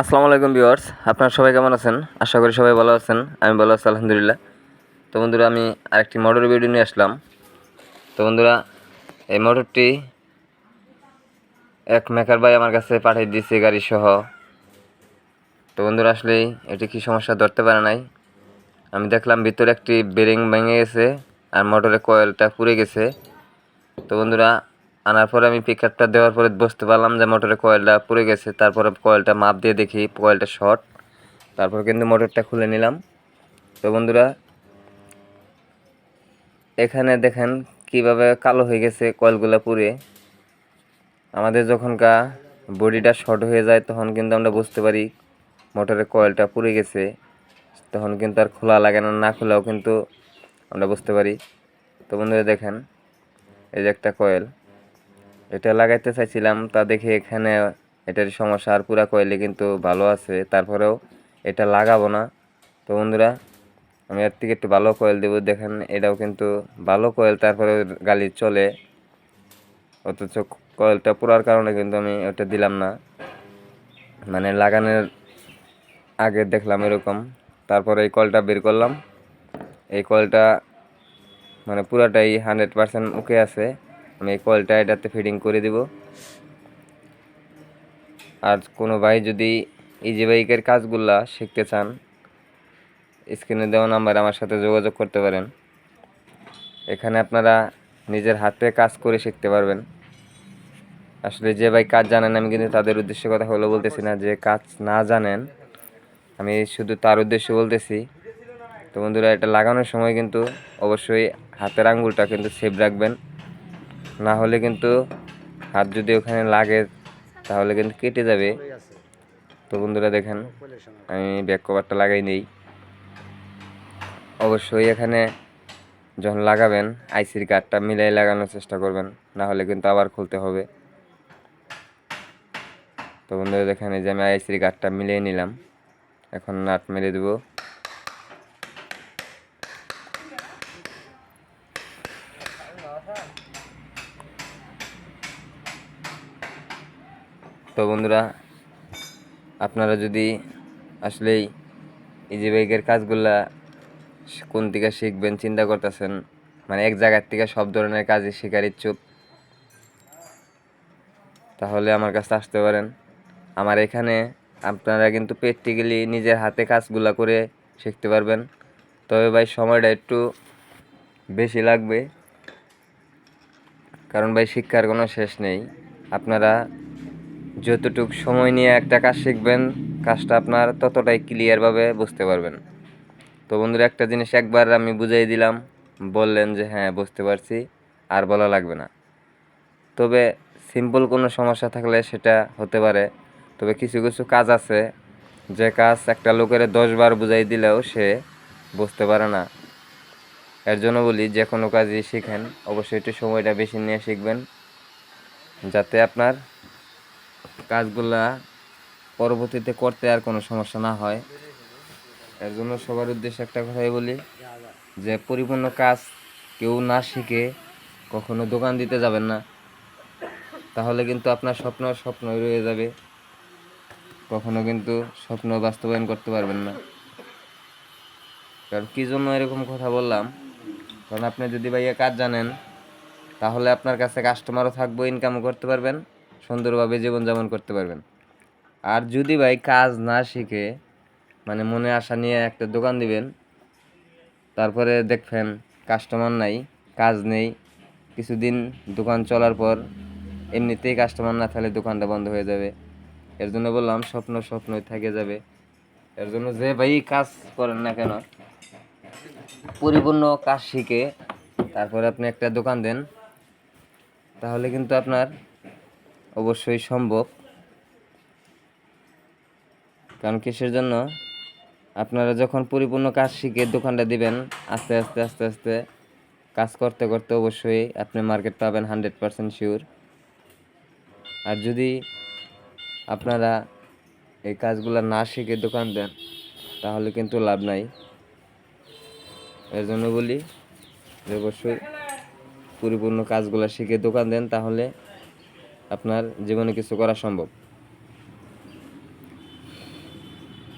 আসসালামু আলাইকুম ভিউয়ার্স, আপনারা সবাই কেমন আছেন? আশা করি সবাই ভালো আছেন, আমি ভালো আছি, আলহামদুলিল্লাহ। তো বন্ধুরা, আমি আরেকটি মোটর ভিডিও নিয়ে আসলাম। তো বন্ধুরা, এই মোটরটি এক মেকার ভাই আমার কাছে পাঠিয়ে দিয়েছে গাড়ি সহ তো বন্ধুরা, আসলে এটি কি সমস্যা ধরতে পারে নাই? আমি দেখলাম ভিতরে একটি বেরিং ভেঙে গেছে, আর মোটরের কয়েলটা পুড়ে গেছে। তো বন্ধুরা আনার পরে আমি পিকআপটা দেওয়ার পরে বুঝতে পারলাম যে মোটরের কয়েলটা পুড়ে গেছে। তারপরে কয়েলটা মাপ দিয়ে দেখি কয়েলটা শর্ট তারপর কিন্তু মোটরটা খুলে নিলাম। তো বন্ধুরা, এখানে দেখেন কীভাবে কালো হয়ে গেছে কয়েলগুলো পুড়ে। আমাদের যখন কা বডিটা শর্ট হয়ে যায়, তখন কিন্তু আমরা বুঝতে পারি মোটরের কয়েলটা পুড়ে গেছে। তখন কিন্তু আর খোলা লাগে না না খোলাও কিন্তু আমরা বুঝতে পারি। তো বন্ধুরা দেখেন, এই যে একটা কয়েল এটা লাগাইতে চাইছিলাম, তা দেখি এখানে এটার সমস্যা আর পুরা কয়েলে কিন্তু ভালো আছে, তারপরেও এটা লাগাবো না। তো বন্ধুরা, আমি এর থেকে একটু ভালো কয়েল দেবো, দেখেন এটাও কিন্তু ভালো কয়েল, তারপরে গালি চলে। অথচ কয়েলটা পুরার কারণে কিন্তু আমি ওটা দিলাম না। মানে লাগানোর আগে দেখলাম এরকম, তারপরে এই কলটা বের করলাম। এই কয়েলটা মানে পুরাটাই হান্ড্রেড পার্সেন্ট ওকে আছে। আমি এই কয়েলটা এটাতে ফিটিং করে দিব। আর কোনো ভাই যদি ইজি বাইকের কাজগুলা শিখতে চান, স্ক্রিনে দেওয়া নাম্বার আমার সাথে যোগাযোগ করতে পারেন। এখানে আপনারা নিজের হাতে কাজ করে শিখতে পারবেন। আসলে যে ভাই কাজ জানেন, আমি কিন্তু তাদের উদ্দেশ্যে কথা হলো বলতেছি না, যে কাজ না জানেন, আমি শুধু তার উদ্দেশ্যে বলতেছি। তো বন্ধুরা, এটা লাগানোর সময় কিন্তু অবশ্যই হাতের আঙ্গুলটা কিন্তু সেভ রাখবেন। না হলে কিন্তু হাত যদি ওখানে লাগে, তাহলে কিন্তু কেটে যাবে। তো বন্ধুরা দেখেন, আমি ব্যাক কভারটা লাগাই নেই। অবশ্যই এখানে যখন লাগাবেন আইসির কার্ডটা মিলাই লাগানোর চেষ্টা করবেন, না হলে কিন্তু আবার খুলতে হবে। তো বন্ধুরা দেখেন, এই যে আমি আইসির কার্ডটা মিলিয়ে নিলাম। এখন নাট মেরে দেবো। বন্ধুরা, আপনারা যদি আসলেই ইজি বাইকের কাজগুলা কোন থেকে শিখবেন, চিন্তা করতেছেন মানে এক জায়গার থেকে সব ধরনের কাজই শেখার ইচ্ছুক, তাহলে আমার কাছে আসতে পারেন। আমার এখানে আপনারা কিন্তু প্র্যাকটিক্যালি নিজের হাতে কাজগুলা করে শিখতে পারবেন। তবে ভাই, সময়টা একটু বেশি লাগবে, কারণ ভাই, শিক্ষার কোনো শেষ নেই। আপনারা যতটুক সময় নিয়ে একটা কাজ শিখবেন, কাজটা আপনার ততটাই ক্লিয়ারভাবে বুঝতে পারবেন। তো বন্ধুরা, একটা জিনিস একবার আমি বুঝিয়ে দিলাম, বললেন যে হ্যাঁ বুঝতে পারছি, আর বলা লাগবে না। তবে সিম্পল কোনো সমস্যা থাকলে সেটা হতে পারে। তবে কিছু কিছু কাজ আছে, যে কাজ একটা লোকের দশবার বুঝাই দিলেও সে বুঝতে পারে না। এর জন্য বলি, যে কোনো কাজই শিখেন, অবশ্যই একটু সময়টা বেশি নিয়ে শিখবেন, যাতে আপনার কাজগুলা পরবর্তীতে করতে আর কোনো সমস্যা না হয়। এর জন্য সবার উদ্দেশ্যে একটা কথাই বলি, যে পরিপূর্ণ কাজ কেউ না শিখে কখনো দোকান দিতে যাবেন না। তাহলে কিন্তু আপনার স্বপ্ন স্বপ্নই রয়ে যাবে। কখনো কিন্তু স্বপ্ন বাস্তবায়ন করতে পারবেন না। কারণ কী জন্য এরকম কথা বললাম? কারণ আপনি যদি ভাইয়া কাজ জানেন, তাহলে আপনার কাছে কাস্টমারও থাকব ইনকামও করতে পারবেন। সুন্দরভাবে জীবনযাপন করতে পারবেন। আর যদি ভাই কাজ না শিখে মানে মনে আশা নিয়ে একটা দোকান দিবেন, তারপরে দেখবেন কাস্টমার নাই, কাজ নেই, কিছুদিন দোকান চলার পর এমনিতেই কাস্টমার না থাকলে দোকানটা বন্ধ হয়ে যাবে। এর জন্য বললাম, স্বপ্ন স্বপ্নই থেকে যাবে। এর জন্য যে ভাই কাজ করেন না কেন, পরিপূর্ণ কাজ শিখে তারপরে আপনি একটা দোকান দেন, তাহলে কিন্তু আপনার অবশ্যই সম্ভব। কারণ কিসের জন্য? আপনারা যখন পরিপূর্ণ কাজ শিখে দোকানটা দিবেন, আস্তে আস্তে আস্তে আস্তে কাজ করতে করতে অবশ্যই আপনি মার্কেট পাবেন হান্ড্রেড পারসেন্ট শিওর। আর যদি আপনারা এই কাজগুলো না শিখে দোকান দেন, তাহলে কিন্তু লাভ নাই। এর জন্য বলি যে অবশ্যই পরিপূর্ণ কাজগুলো শিখে দোকান দেন, তাহলে আপনার জীবনে কিছু করা সম্ভব?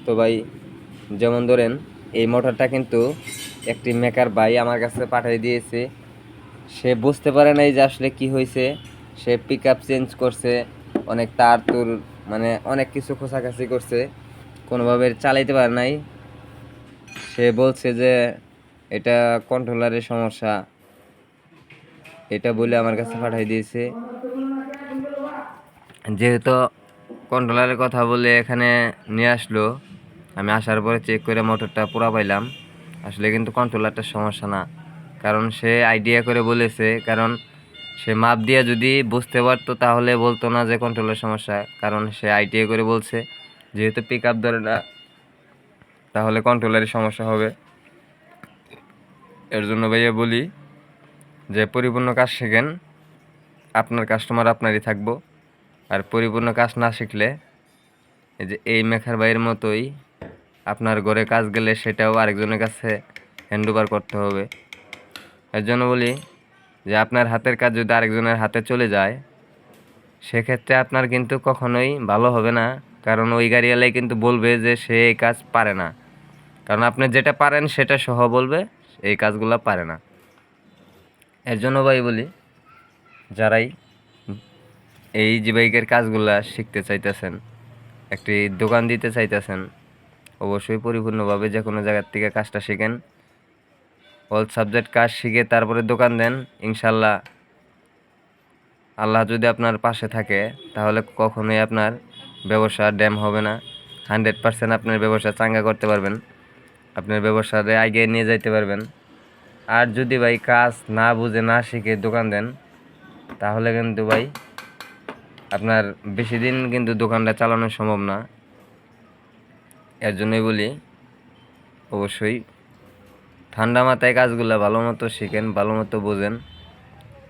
তো ভাই, যেমন ধরেন, এই মোটরটা কিন্তু একটি মেকার ভাই আমার কাছে পাঠিয়ে দিয়েছে। সে বুঝতে পারে নাই যে আসলে কি হয়েছে। সে পিক আপ চেঞ্জ করছে, অনেক তার তুর মানে অনেক কিছু খোঁচাখাচি করছে। কোনোভাবে চালাইতে পারে নাই। সে বলছে যে, এটা কন্ট্রোলারের সমস্যা। এটা বলে আমার কাছে পাঠিয়ে দিয়েছে। যেহেতু কন্ট্রোলারের কথা বলে এখানে নিয়ে আসলো, আমি আসার পরে চেক করে মোটরটা পুরা পাইলাম। আসলে কিন্তু কন্ট্রোলারটা সমস্যা না, কারণ সে আইডিয়া করে বলেছে, কারণ সে মাপ দিয়ে যদি বুঝতে পারতো তাহলে বলতো না যে কন্ট্রোলের সমস্যা, কারণ সে আইডিয়া করে বলছে, যেহেতু পিক আপ ধরে না, তাহলে কন্ট্রোলারের সমস্যা হবে। এর জন্য ভাইয়া বলি যে, পরিপূর্ণ কাজ শেখেন, আপনার কাস্টমার আপনারই থাকব। আর পরিপূর্ণ কাজ না শিখলে এই যে এই মেখার বাইয়ের মতোই আপনার ঘরে কাজ গেলে সেটাও আরেকজনের কাছে হ্যান্ড ওভার করতে হবে। এর জন্য বলি যে আপনার হাতের কাজ যদি আরেকজনের হাতে চলে যায়, সেক্ষেত্রে আপনার কিন্তু কখনোই ভালো হবে না। কারণ ওই গাড়িওয়ালাই কিন্তু বলবে যে সে এই কাজ পারে না। কারণ আপনি যেটা পারেন সেটা সহ বলবে, এই কাজগুলো পারে না। এর জন্য ভাই বলি, যারাই এই যে বাইকের কাজগুলা শিখতে চাইতেছেন, একটি দোকান দিতে চাইতেছেন, অবশ্যই পরিপূর্ণভাবে যে কোনো জায়গার থেকে কাজটা শিখেন। অল সাবজেক্ট কাজ শিখে তারপরে দোকান দেন, ইনশাল্লাহ। আল্লাহ যদি আপনার পাশে থাকে, তাহলে কখনোই আপনার ব্যবসা ড্যাম হবে না। হান্ড্রেড পার্সেন্ট আপনার ব্যবসা চাঙ্গা করতে পারবেন, আপনার ব্যবসাতে আগে নিয়ে যাইতে পারবেন। আর যদি ভাই কাজ না বুঝে, না শিখে দোকান দেন, তাহলে কিন্তু ভাই আপনার বেশি দিন কিন্তু দোকানটা চালানো সম্ভব না। এর জন্যই বলি, অবশ্যই ঠান্ডা মাথায় কাজগুলো ভালো মতো শিখেন, ভালো মতো বোঝেন,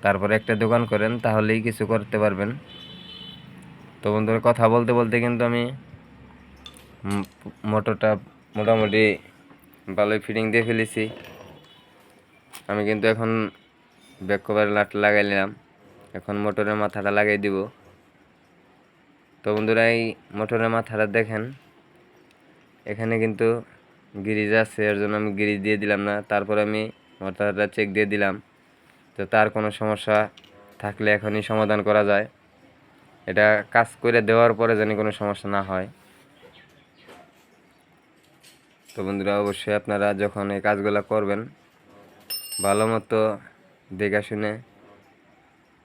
তারপরে একটা দোকান করেন, তাহলেই কিছু করতে পারবেন। তো বন্ধুরা, কথা বলতে বলতে কিন্তু আমি মোটরটা মোটামুটি ভালোই ফিটিং দিয়ে ফেলেছি। আমি কিন্তু এখন ব্যাক কভার লাট লাগাই নিলাম। এখন মোটরের মাথাটা লাগাই দিব। তো বন্ধুরা, এই মোটরের মাথাটা দেখেন। এখানে কিন্তু গিরিজ আছে, এর জন্য আমি গিরিজ দিয়ে দিলাম না। তারপর আমি মাথাটা চেক দিয়ে দিলাম তো তার কোনো সমস্যা থাকলে এখনই সমাধান করা যায়। এটা কাজ করে দেওয়ার পরে যেন কোনো সমস্যা না হয়। তো বন্ধুরা, অবশ্যই আপনারা যখন এই কাজগুলো করবেন, ভালো মতো দেখে শুনে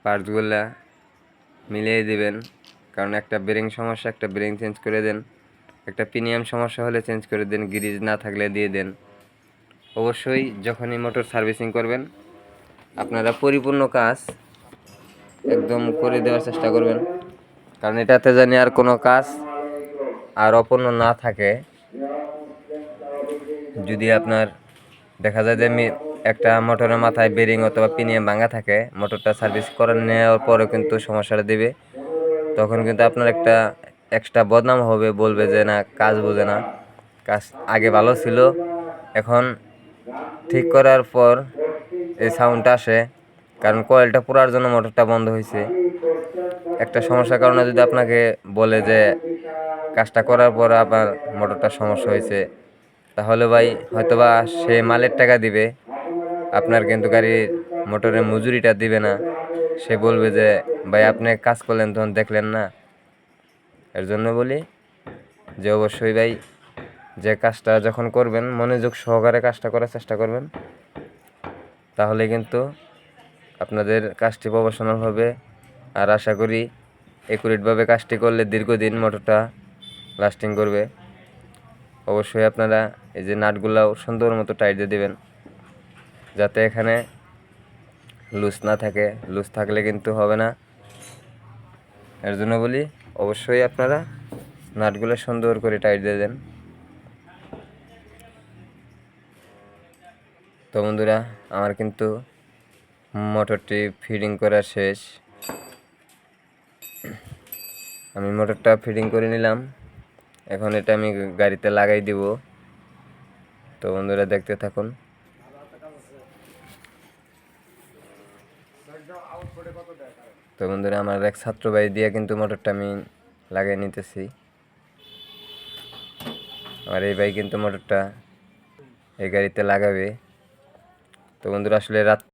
পার্টসগুলা মিলিয়ে দিবেন। কারণ একটা ব্রেং সমস্যা, একটা ব্রেং চেঞ্জ করে দেন। একটা প্রিমিয়াম সমস্যা হলে চেঞ্জ করে দেন, গ্রিজ না থাকলে দিয়ে দেন। অবশ্যই যখনই মোটর সার্ভিসিং করবেন, আপনারা পরিপূর্ণ কাজ একদম করে দেওয়ার চেষ্টা করবেন। কারণ এটাতে জানি আর কোনো কাজ আর অপূর্ণ না থাকে। যদি আপনার দেখা যায় যে একটা মোটরের মাথায় বেরিং অথবা পিনিয়াম ভাঙা থাকে মোটরটা সার্ভিস করে নেওয়ার পরেও কিন্তু সমস্যাটা দিবে। তখন কিন্তু আপনার একটা এক্সট্রা বদনাম হবে, বলবে যে না, কাজ বোঝে না। কাজ আগে ভালো ছিল, এখন ঠিক করার পর এই সাউন্ডটা আসে, কারণ কয়েলটা পুরার জন্য মোটরটা বন্ধ হয়েছে। একটা সমস্যার কারণে যদি আপনাকে বলে যে কাজটা করার পর আপনার মোটরটার সমস্যা হয়েছে, তাহলে ভাই হয়তোবা সে মালের টাকা দিবে, আপনার কিন্তু গাড়ির মোটরের মজুরিটা দিবে না। সে বলবে যে, ভাই, আপনি কাজ করলেন, তখন দেখলেন না। এর জন্য বলি যে, অবশ্যই ভাই, যে কাজটা যখন করবেন, মনোযোগ সহকারে কাজটা করার চেষ্টা করবেন। তাহলে কিন্তু আপনাদের কাজটি প্রফেশনাল হবে। আর আশা করি একুরেটভাবে কাজটি করলে দীর্ঘদিন মোটরটা লাস্টিং করবে। অবশ্যই আপনারা এই যে নাটগুলাও সুন্দর মতো টাইট দিয়ে দেবেন। যাতে এখানে লুজ না থাকে, লুজ থাকলে কিন্তু হবে না। এর জন্য বলি, অবশ্যই আপনারা নাটগুলো সুন্দর করে টাইট দিয়ে দেন। তো বন্ধুরা, আমার কিন্তু মোটরটি ফিডিং করা শেষ। আমি মোটরটা ফিডিং করে নিলাম। এখন এটা আমি গাড়িতে লাগাই দিব। তো বন্ধুরা, দেখতে থাকুন। তো বন্ধুরা, আমার এক ছাত্র ভাই দিয়ে কিন্তু মোটরটা আমি লাগিয়ে নিতেছি। আর এই ভাই কিন্তু মোটরটা এই গাড়িতে লাগাবে। তো বন্ধুরা, আসলে রাত